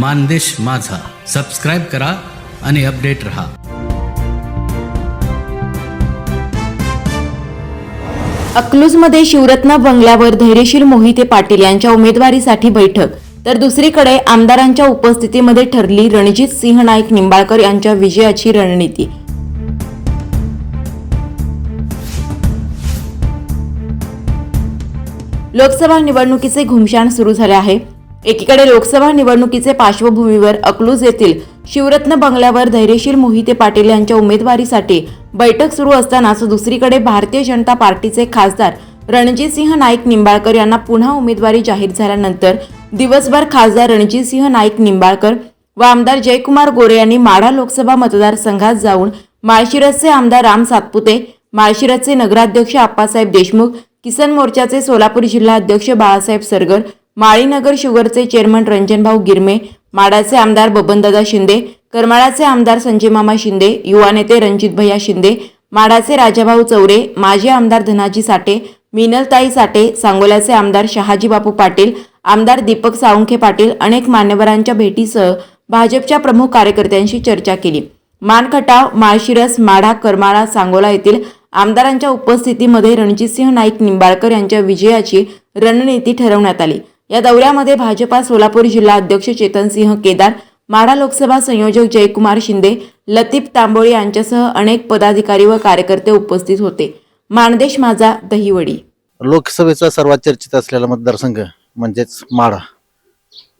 मानदेश माझा. सबस्क्राईब करा आणि अपडेट रहा. अकलूजमध्ये शिवरत्न बंगल्यावर धैर्यशील मोहिते पाटील यांच्या उमेदवारीसाठी बैठक. तर दुसरीकडे आमदारांच्या उपस्थितीमध्ये ठरली रणजित सिंह नाईक निंबाळकर यांच्या विजयाची रणनीती. लोकसभा निवडणुकीचे घुमशाण सुरू झाले आहे. एकीकडे लोकसभा निवडणुकीचे पार्श्वभूमीवर अकलूज येथील शिवरत्न बंगल्यावर धैर्यशील मोहिते पाटील यांच्या उमेदवारीसाठी बैठक सुरू असतानाच दुसरीकडे भारतीय जनता पार्टीचे खासदार रणजितसिंह नाईक निंबाळकर यांना पुन्हा उमेदवारी जाहीर झाल्यानंतर दिवसभर खासदार रणजितसिंह नाईक निंबाळकर व आमदार जयकुमार गोरे यांनी माढा लोकसभा मतदारसंघात जाऊन माळशिरसचे आमदार राम सातपुते माळशिरसचे नगराध्यक्ष आप्पासाहेब देशमुख किसन मोर्चाचे सोलापूर जिल्हा अध्यक्ष बाळासाहेब सरगर माळीनगर शुगरचे चेअरमन रंजनभाऊ गिरमे माडाचे आमदार बबनदादा शिंदे करमाळाचे आमदार संजय मामा शिंदे युवा नेते रणजित भैया शिंदे माडाचे राजाभाऊ चौरे माजी आमदार धनाजी साठे मिनलताई साठे सांगोल्याचे आमदार शहाजी बापू पाटील आमदार दीपक साळुंखे पाटील अनेक मान्यवरांच्या भेटीसह भाजपच्या प्रमुख कार्यकर्त्यांशी चर्चा केली. मानखटाव माळशिरस माढा करमाळा सांगोला येथील आमदारांच्या उपस्थितीमध्ये रणजितसिंह नाईक निंबाळकर यांच्या विजयाची रणनीती ठरवण्यात आली. या दौऱ्यामध्ये भाजपा सोलापूर जिल्हा अध्यक्ष चेतनसिंह केदार माढा लोकसभा संयोजक जयकुमार शिंदे लतीफ तांबोळी यांच्यासह अनेक पदाधिकारी व कार्यकर्ते उपस्थित होते. माणदेश माझा दहिवडी. लोकसभेचा सर्वात चर्चित असलेला मतदारसंघ म्हणजेच माढा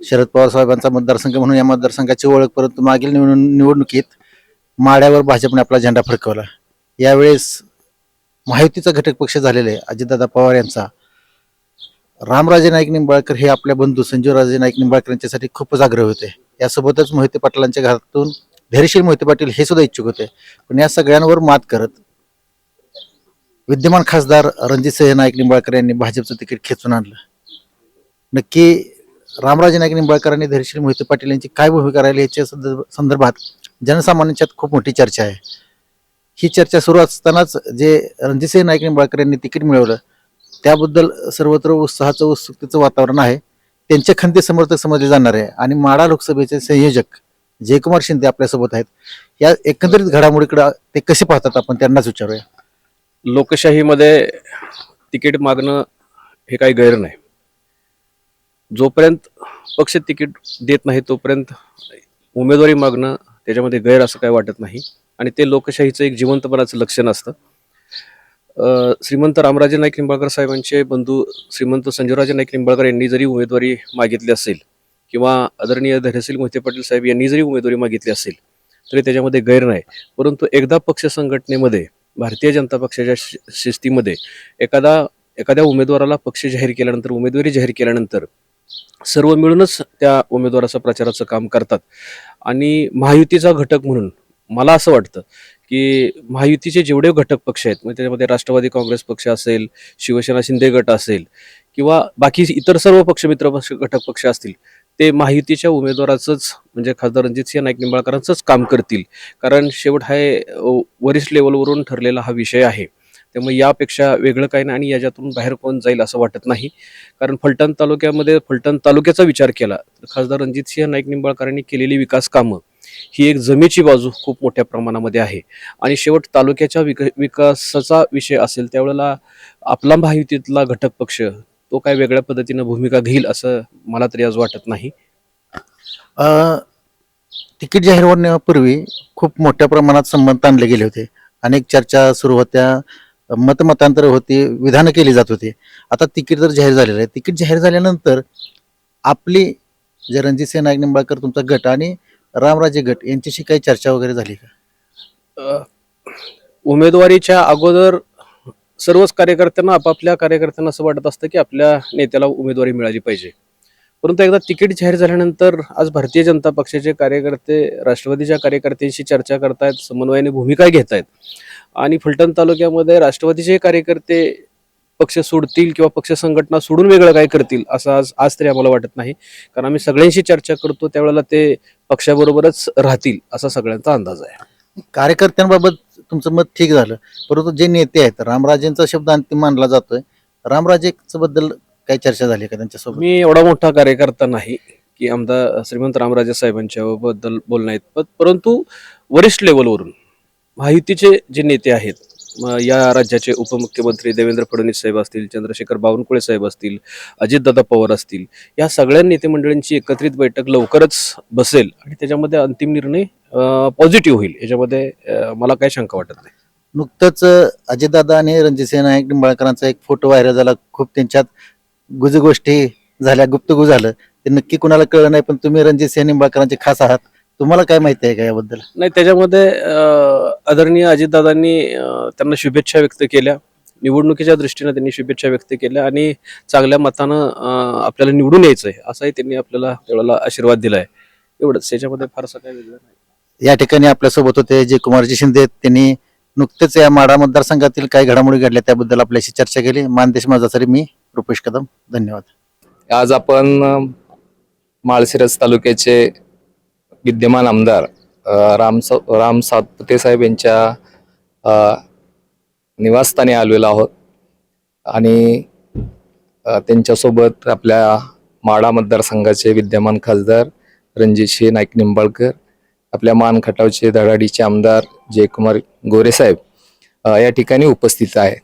शरद पवार साहेबांचा मतदारसंघ म्हणून या मतदारसंघाची ओळख परंतु मागील निवडणुकीत माढ्यावर भाजपने आपला झेंडा फडकवला. यावेळेस महायुतीचा घटक पक्ष झालेले अजितदादा पवार यांचा रामराजे नाईक निंबाळकर हे आपल्या बंधू संजीवराजे नाईक निंबाळकर यांच्यासाठी खूपच आग्रह होते. यासोबतच मोहिते पाटलांच्या घरातून धैर्यशील मोहिते पाटील हे सुद्धा इच्छुक होते. पण या सगळ्यांवर मात करत विद्यमान खासदार रणजितसिंह नाईक निंबाळकर यांनी भाजपचं तिकीट खेचून आणलं. नक्की रामराजे नाईक निंबाळकर आणि धैर्यशील मोहिते पाटील यांची काय भूमिका राहिली याच्या संदर्भात जनसामान्यांच्यात खूप मोठी चर्चा आहे. ही चर्चा सुरू असतानाच जे रणजितसिंह नाईक निंबाळकर यांनी तिकीट मिळवलं त्याबद्दल सर्वत्र उत्साहाचं उत्सुकतेचं वातावरण आहे. त्यांचे खंदे समर्थक समजले जाणार आहे. आणि माडा लोकसभेचे संयोजक जयकुमार शिंदे आपल्यासोबत आहेत. या एकंदरीत घडामोडीकडे ते कसे पाहतात आपण त्यांनाच विचारूया. लोकशाहीमध्ये तिकीट मागणं हे काही गैर नाही. जोपर्यंत पक्ष तिकीट देत नाही तोपर्यंत उमेदवारी मागणं त्याच्यामध्ये गैर असं काही वाटत नाही. आणि ते लोकशाहीचं एक जिवंतपणाचं लक्षण असतं. श्रीमंत रामराजे नाईक निंबाळकर साहेबांचे बंधू श्रीमंत संजयराजे नाईक निंबाळकर यांनी जरी उमेदवारी मागितली असेल किंवा आदरणीय धैर्यशील मोहिते पाटील साहेब यांनी जरी उमेदवारी मागितली असेल तरी त्याच्यामध्ये गैर नाही. परंतु एकदा पक्ष संघटनेमध्ये भारतीय जनता पक्षाच्या शि- शिस्तीमध्ये एखादा एखाद्या उमेदवाराला पक्ष जाहीर केल्यानंतर उमेदवारी जाहीर केल्यानंतर सर्व मिळूनच त्या उमेदवाराचं प्रचाराचं काम करतात. आणि महायुतीचा घटक म्हणून मला असं वाटतं की महायुतीचे जेवढे घटक पक्ष आहेत म्हणजे त्याच्यामध्ये राष्ट्रवादी काँग्रेस पक्ष असेल शिवसेना शिंदे गट असेल किंवा बाकी इतर सर्व पक्षमित्र पक्ष घटक पक्ष असतील ते महायुतीच्या उमेदवाराचंच म्हणजे खासदार रणजितसिंह नाईक निंबाळकरांचंच काम करतील. कारण शेवट हा वरिष्ठ लेवलवरून ठरलेला हा विषय आहे. त्यामुळे यापेक्षा वेगळं काही नाही आणि याच्यातून बाहेर कोण जाईल असं वाटत नाही. कारण फलटण तालुक्यामध्ये फलटण तालुक्याचा विचार केला तर खासदार रणजितसिंह नाईक निंबाळकरांनी केलेली विकास कामं ही एक जमेची बाजू खूप मोठ्या प्रमाणामध्ये आहे. आणि शेवट तालुक्याच्या विक विकासाचा विषय असेल त्यावेळेला आपला महायुतीतला घटक पक्ष तो काय वेगळ्या पद्धतीनं भूमिका घेईल असं मला तरी आज वाटत नाही. तिकीट जाहीर होण्यापूर्वी खूप मोठ्या प्रमाणात संबंध आणले गेले होते. अनेक चर्चा सुरू होत्या मतमतांतर होती विधानं केली जात होती. आता तिकीट जर जाहीर झालेलं आहे. तिकीट जाहीर झाल्यानंतर आपली जे रणजितसिंह नाईक निंबाळकर तुमचा गट आणि रामराजे गट यांच्याशी काही चर्चा वगैरे झाली का? अ, उमेदवारीच्या अगोदर सर्वच कार्यकर्त्यांना आपापल्या कार्यकर्त्यांना असं वाटत असतं की आपल्या नेत्याला उमेदवारी मिळाली पाहिजे. परंतु एकदा तिकीट जाहीर झाल्यानंतर आज भारतीय जनता पक्षाचे कार्यकर्ते राष्ट्रवादीच्या कार्यकर्त्यांशी चर्चा करतायत समन्वयाने भूमिका घेत आहेत आणि फलटण तालुक्यामध्ये राष्ट्रवादीचे कार्यकर्ते पक्ष सोडतील किंवा पक्ष संघटना सोडून वेगळं काय करतील असं आज आज तरी आम्हाला वाटत नाही. कारण आम्ही सगळ्यांशी चर्चा करतो त्यावेळेला ते पक्षाबरोबरच राहतील असा सगळ्यांचा अंदाज आहे. कार्यकर्त्यांबाबत तुमचं मत ठीक झालं. परंतु जे नेते आहेत रामराजेंचा शब्द अंतिम मानला जातोय. रामराजेचं बद्दल काही चर्चा झाली का त्यांच्यासोबत? मी एवढा मोठा कार्यकर्ता नाही की आमदार श्रीमंत रामराजे साहेबांच्या बद्दल बोलणं आहेत. परंतु वरिष्ठ लेवलवरून माहितीचे जे नेते आहेत या राज्याचे उपमुख्यमंत्री देवेंद्र फडणवीस साहेब असतील चंद्रशेखर बावनकुळे साहेब असतील अजितदादा पवार असतील या सगळ्या नेते मंडळींची एकत्रित बैठक लवकरच बसेल आणि त्याच्यामध्ये अंतिम निर्णय पॉझिटिव्ह होईल. याच्यामध्ये मला काही शंका वाटत नाही. नुकतंच अजितदादा आणि रणजितसिंह नाईक निंबाळकरांचा एक फोटो व्हायरल झाला. खूप त्यांच्यात गुजगोष्टी झाल्या गुप्तगु झालं. ते नक्की कुणाला कळलं नाही पण तुम्ही रणजितसिंह निंबाळकरांचे खास आहात. तुम्हाला काय माहिती आहे का याबद्दल? नाही त्याच्यामध्ये अं, आदरणीय अजितदादांनी अं, त्यांना शुभेच्छा व्यक्त केल्या. निवडणुकीच्या दृष्टीने त्यांनी शुभेच्छा व्यक्त केल्या आणि चांगल्या मतानं अं, आपल्याला निवडून यायचं आहे असाही त्यांनी आपल्याला त्यावेळेला आशीर्वाद दिलाय. एवढंच. याच्यामध्ये फारसं काय वेगळं नाही. या ठिकाणी आपल्यासोबत होते जे कुमारजी शिंदे. त्यांनी नुकतेच या माडा मतदारसंघातील काही घडामोडी घडल्या त्याबद्दल आपल्याशी चर्चा केली. मानदेश माझासाठी मी रुपेश कदम. धन्यवाद. आज आपण अ, माळशिरस तालुक्याचे विद्यमान आमदार राम स राम सातपुते साहेब यांच्या निवासस्थानी आलेलो आहोत. आणि त्यांच्यासोबत आपल्या माडा मतदारसंघाचे विद्यमान खासदार रणजितसिंह नाईक निंबाळकर आपल्या मान खटावचे धडाडीचे आमदार जयकुमार गोरेसाहेब या ठिकाणी उपस्थित आहेत.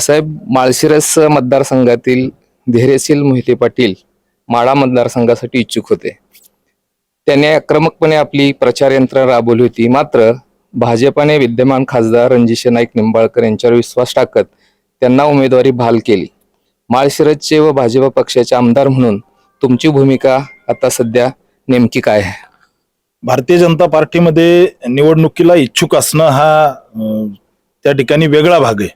साहेब माळशिरस मतदारसंघातील धैर्यशील मोहिते पाटील माळा मतदारसंघासाठी इच्छुक होते. त्यांनी आक्रमकपणे आपली प्रचार यंत्रणा राबवली होती. मात्र भाजपाने विद्यमान खासदार रणजित नाईक निंबाळकर यांच्यावर विश्वास टाकत त्यांना उमेदवारी बहाल केली. माळशिरजचे व भाजप पक्षाचे आमदार म्हणून तुमची भूमिका आता सध्या नेमकी काय आहे? भारतीय जनता पार्टीमध्ये निवडणुकीला इच्छुक असणं हा त्या ठिकाणी वेगळा भाग आहे.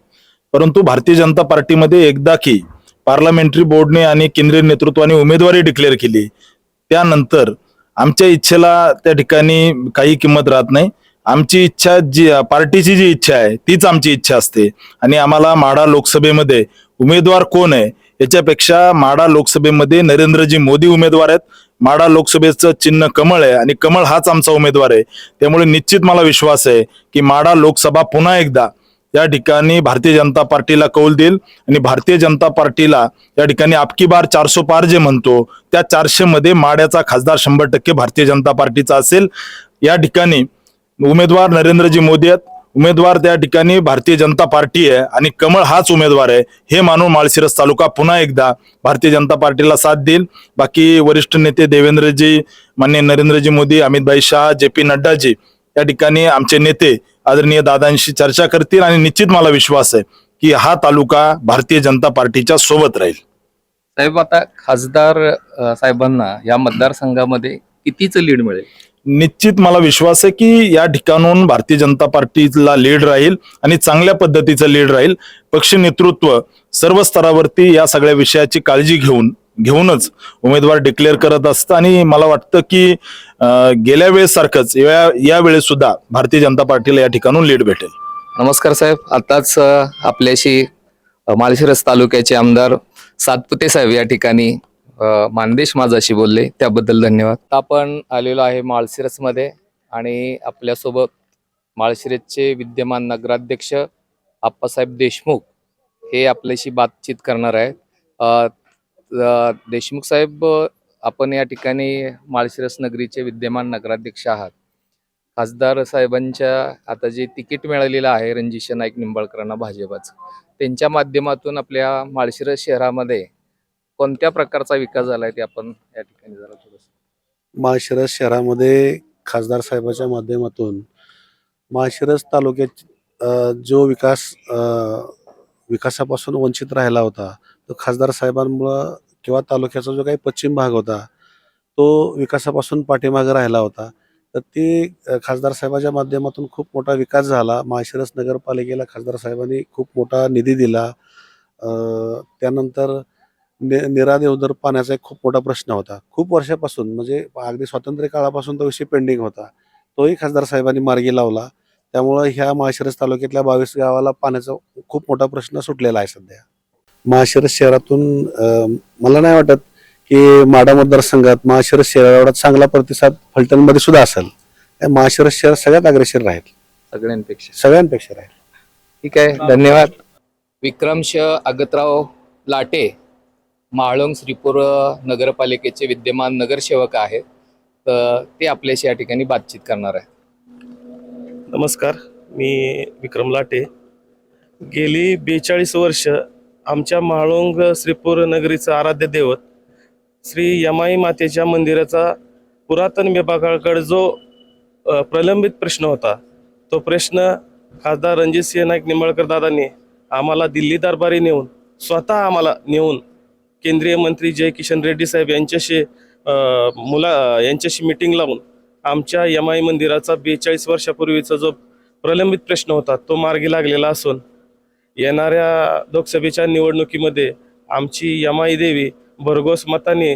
परंतु भारतीय जनता पार्टीमध्ये एकदा की पार्लमेंटरी बोर्डने आणि केंद्रीय नेतृत्वाने उमेदवारी डिक्लेअर केली त्यानंतर आमच्या इच्छेला त्या ठिकाणी काही किंमत राहत नाही. आमची इच्छा जी पार्टीची जी इच्छा आहे तीच आमची इच्छा असते. आणि आम्हाला माढा लोकसभेमध्ये उमेदवार कोण आहे याच्यापेक्षा माडा लोकसभेमध्ये नरेंद्रजी मोदी उमेदवार आहेत. माडा लोकसभेचं चिन्ह कमळ आहे आणि कमळ हाच आमचा उमेदवार आहे. त्यामुळे निश्चित मला विश्वास आहे की माढा लोकसभा पुन्हा एकदा या ठिकाणी भारतीय जनता पार्टीला कौल देईल आणि भारतीय जनता पार्टीला या ठिकाणी आपकी बार चारशे पार जे म्हणतो त्या चारशे मध्ये माड्याचा खासदार शंभर टक्के भारतीय जनता पार्टीचा असेल. या ठिकाणी उमेदवार नरेंद्रजी मोदी आहेत. उमेदवार त्या ठिकाणी भारतीय जनता पार्टी आहे आणि कमळ हाच उमेदवार आहे. हे मानून माळशिरस तालुका पुन्हा एकदा भारतीय जनता पार्टीला साथ देईल. बाकी वरिष्ठ नेते देवेंद्रजी मान्य नरेंद्रजी मोदी अमितभाई शाह जे पी नड्डाजी या ठिकाणी आमचे नेते आदरणीय दादांशी चर्चा करतील आणि निश्चित मला विश्वास आहे की हा तालुका भारतीय जनता पार्टीच्या सोबत राहील. साहेब आता खासदार साहेबांना या मतदारसंघामध्ये कितीच लीड मिळेल? निश्चित मला विश्वास आहे की या ठिकाणून भारतीय जनता पार्टीला लीड राहील आणि चांगल्या पद्धतीचं लीड राहील. पक्ष नेतृत्व सर्व स्तरावरती या सगळ्या विषयाची काळजी घेऊन घेऊनच उमेदवार डिक्लेअर करत असतं. आणि मला वाटतं की गेल्या वेळेस सारखंच या या वेळेस सुद्धा भारतीय जनता पार्टीला या ठिकाणून लीड भेटेल. नमस्कार साहेब. आताच आपल्याशी अ, माळशिरस तालुक्याचे आमदार सातपुते साहेब या ठिकाणी मानदेश माझाशी बोलले. त्याबद्दल धन्यवाद. आपण आलेलो आहे माळशिरसमध्ये आणि आपल्यासोबत माळशिरसचे विद्यमान नगराध्यक्ष आप्पासाहेब देशमुख हे आपल्याशी बातचीत करणार आहेत. देशमुख साहेब आपण या ठिकाणी माळशिरस नगरीचे विद्यमान नगराध्यक्ष आहात. खासदार साहेबांच्या आता जे तिकीट मिळालेलं आहे रणजित नाईक निंबाळकरांना भाजपाचं त्यांच्या माध्यमातून आपल्या माळशिरस शहरामध्ये कोणत्या प्रकारचा विकास झाला आहे ते आपण या ठिकाणी जरा थोडस माळशिरस शहरामध्ये खासदार साहेबाच्या माध्यमातून माळशिरस तालुक्यात जो विकास विकासापासून वंचित राहिला होता तो खासदार साहेबांमुळं किंवा तालुक्याचा जो काही पश्चिम भाग होता तो विकासापासून पाठीमागे राहिला होता. तर ते खासदार साहेबाच्या माध्यमातून खूप मोठा विकास झाला. माळशिरस नगरपालिकेला खासदार साहेबांनी खूप मोठा निधी दिला. त्यानंतर नि निरा देवदर पाण्याचा एक खूप मोठा प्रश्न होता. खूप वर्षापासून म्हणजे अगदी स्वातंत्र्य काळापासून तो विषय पेंडिंग होता. तोही खासदार साहेबांनी मार्गी लावला. त्यामुळं ह्या माळशिरस तालुक्यातल्या बावीस गावाला पाण्याचा खूप मोठा प्रश्न सुटलेला आहे सध्या. माळशिरस शहरातून मला नाही वाटत की माडा मतदारसंघात माळशिरस शहरा एवढा चांगला प्रतिसाद फलटणमध्ये सुद्धा असेल. त्या माळशिरस शहर सगळ्यात अग्रेसर राहील. सगळ्यांपेक्षा. सगळ्यांपेक्षा राहील. ठीक आहे धन्यवाद. विक्रमश अगतराव लाटे माळंग श्रीपूर नगरपालिकेचे विद्यमान नगरसेवक आहेत. तर ते आपल्याशी या ठिकाणी बातचीत करणार आहे नमस्कार मी विक्रम लाटे. गेली बेचाळीस वर्ष आमच्या म्हाळुंग श्रीपूर नगरीचं आराध्य दैवत श्री यमाई मातेच्या मंदिराचा पुरातन विभागाकडे जो प्रलंबित प्रश्न होता तो प्रश्न खासदार रणजित सिंह नाईक निंबाळकर दादांनी आम्हाला दिल्ली दरबारी नेऊन स्वतः आम्हाला नेऊन केंद्रीय मंत्री जय किशन रेड्डी साहेब यांच्याशी मुला यांच्याशी मिटिंग लावून आमच्या यमाई मंदिराचा बेचाळीस वर्षापूर्वीचा जो प्रलंबित प्रश्न होता तो मार्गी लागलेला असून येणाऱ्या लोकसभेच्या निवडणुकीमध्ये आमची यमाई देवी भरघोस मताने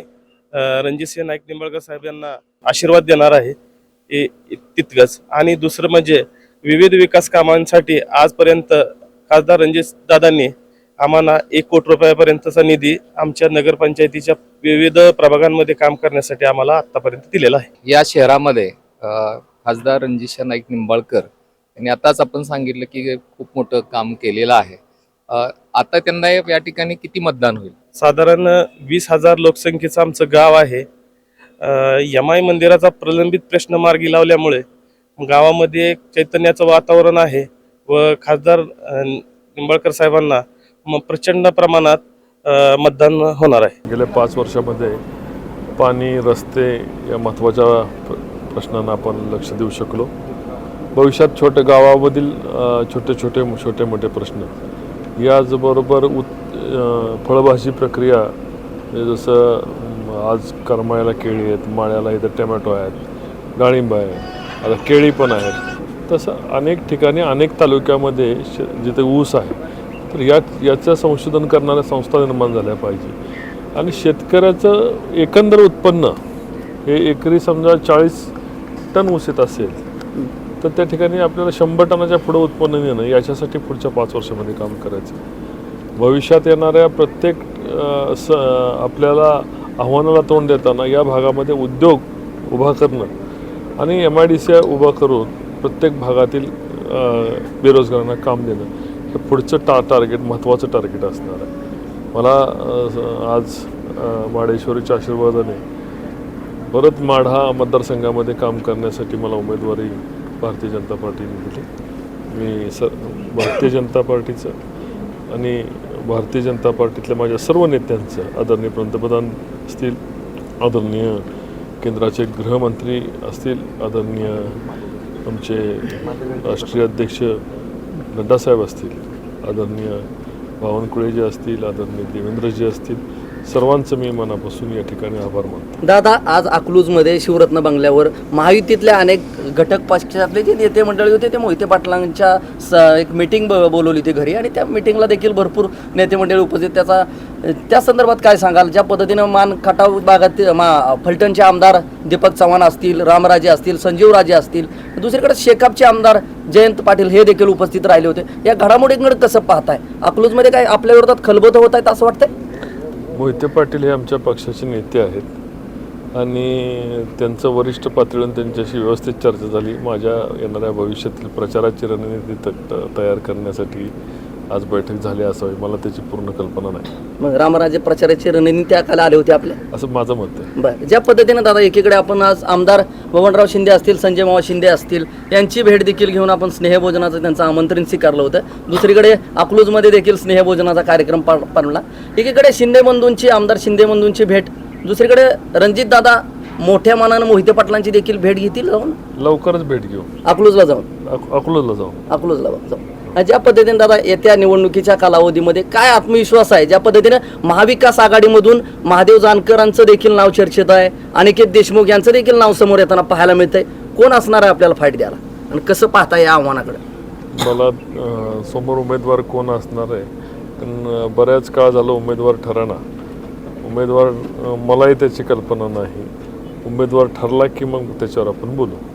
रणजितसिंह नाईक निंबाळकर साहेब यांना आशीर्वाद देणार आहे. हे तितकंच. आणि दुसरं म्हणजे विविध विकास कामांसाठी आजपर्यंत खासदार रणजित दादांनी आम्हाला एक कोटी रुपयापर्यंतचा निधी आमच्या नगरपंचायतीच्या विविध प्रभागांमध्ये काम करण्यासाठी आम्हाला आतापर्यंत दिलेला आहे. या शहरामध्ये खासदार रणजित नाईक निंबाळकर यांनी आताच आपण सांगितलं की खूप मोठं काम केलेलं आहे. आता त्यांना या या ठिकाणी किती मतदान होईल? साधारण वीस हजार लोकसंख्येचं आमचं गाव आहे. यमाई मंदिराचा प्रलंबित प्रश्न मार्गी लावल्यामुळे गावामध्ये एक चैतन्याचं वातावरण आहे व खासदार निंबाळकर साहेबांना म- प्रचंड प्रमाणात मतदान होणार आहे. गेल्या पाच वर्षामध्ये पाणी रस्ते या महत्त्वाच्या प्र- प्रश्नांना आपण लक्ष देऊ शकलो. भविष्यात छोट्या गावामधील छोटे छोटे छोटे मोठे प्रश्न. याचबरोबर उत् फळभाजी प्रक्रिया जसं आज करमाळ्याला केळी आहेत माळ्याला इथं टमॅटो आहेत डाळिंब आहे आता केळी पण आहेत. तसं अनेक ठिकाणी अनेक तालुक्यामध्ये श जिथे ऊस आहे तर या याचं संशोधन करणाऱ्या संस्था निर्माण झाल्या पाहिजे. आणि शेतकऱ्याचं एकंदर उत्पन्न हे एकरी समजा चाळीस टन ऊस येत असेल तर त्या ठिकाणी आपल्याला शंभर टनाच्या पुढं उत्पन्न नेणं याच्यासाठी पुढच्या पाच वर्षामध्ये काम करायचं. भविष्यात येणाऱ्या प्रत्येक स आपल्याला आव्हानाला तोंड देताना या भागामध्ये उद्योग उभा करणं आणि एम आय डी सी उभा करून प्रत्येक भागातील बेरोजगारांना काम देणं हे पुढचं टा टार्गेट महत्त्वाचं टार्गेट असणार आहे. मला आज माडेश्वरीच्या आशीर्वादाने परत माढा मतदारसंघामध्ये काम करण्यासाठी मला उमेदवारी भारतीय जनता पार्टीने दिली. मी स भारतीय जनता पार्टीचं आणि भारतीय जनता पार्टीतल्या माझ्या सर्व नेत्यांचं आदरणीय पंतप्रधान असतील आदरणीय केंद्राचे गृहमंत्री असतील आदरणीय आमचे राष्ट्रीय अध्यक्ष नड्डासाहेब असतील आदरणीय बावनकुळेजी असतील आदरणीय देवेंद्रजी असतील सर्वांचं मी मनापासून या ठिकाणी आभार मानतो. दादा आज अकलूजमध्ये शिवरत्न बंगल्यावर महायुतीतल्या अनेक घटक पक्षातले जे नेते मंडळी होते ते मोहिते पाटलांच्या स एक मीटिंग ब बोलवली होती घरी आणि त्या मीटिंगला देखील भरपूर नेते मंडळी उपस्थित. त्याचा त्या संदर्भात काय सांगाल? ज्या पद्धतीनं मान खटाव भागात मा फलटणचे आमदार दीपक चव्हाण असतील रामराजे असतील संजीवराजे असतील दुसरीकडे शेकापचे आमदार जयंत पाटील हे देखील उपस्थित राहिले होते. या घडामोडींकडे कसं पाहताय? अकलूजमध्ये काय आपल्या विरोधात खलबत होत आहेत असं वाटतंय? मोहिते पाटील हे आमच्या पक्षाचे नेते आहेत. आणि त्यांचं वरिष्ठ पातळीवर त्यांच्याशी व्यवस्थित चर्चा झाली. माझ्या येणाऱ्या भविष्यातील प्रचाराची रणनीती त- तयार करण्यासाठी आज बैठक झाली असावी मला त्याची पूर्ण कल्पना नाही. मग रामराजे प्रचाराची रणनीती आखायला आले होते आपल्या? असं माझं मत आहे. बरं ज्या पद्धतीने दादा एकीकडे आपण आज आमदार बबनराव शिंदे असतील संजय मावा शिंदे असतील यांची भेट देखील घेऊन आपण स्नेहभोजनाचं त्यांचं आमंत्रण स्वीकारलं होतं. दुसरीकडे अकलूजमध्ये देखील स्नेहभोजनाचा कार्यक्रम पार पाडला. एकीकडे शिंदे बंधूंची आमदार शिंदे बंधूंची भेट दुसरीकडे रणजित दादा मोठ्या मानानं मोहिते पाटलांची देखील भेट घेतील जाऊन? लवकरच भेट घेऊ. अकलूजला जाऊन. अक- अकोल्याला जाऊ. अकलूजला जाऊन ज्या पद्धतीने दादा येत्या निवडणुकीच्या कालावधीमध्ये काय आत्मविश्वास आहे? ज्या पद्धतीने महाविकास आघाडीमधून महादेव जानकरांचं देखील नाव चर्चेत आहे अनिकेत देशमुख यांचं देखील नाव समोर येताना पाहायला मिळतंय. कोण असणार आहे आपल्याला फाईट द्यायला? आणि कसं पाहता या आव्हानाकडे? मला समोर उमेदवार कोण असणार आहे? पण बऱ्याच काळ झालं उमेदवार ठराना. उमेदवार मलाही त्याची कल्पना नाही. उमेदवार ठरला की मग त्याच्यावर आपण बोलू.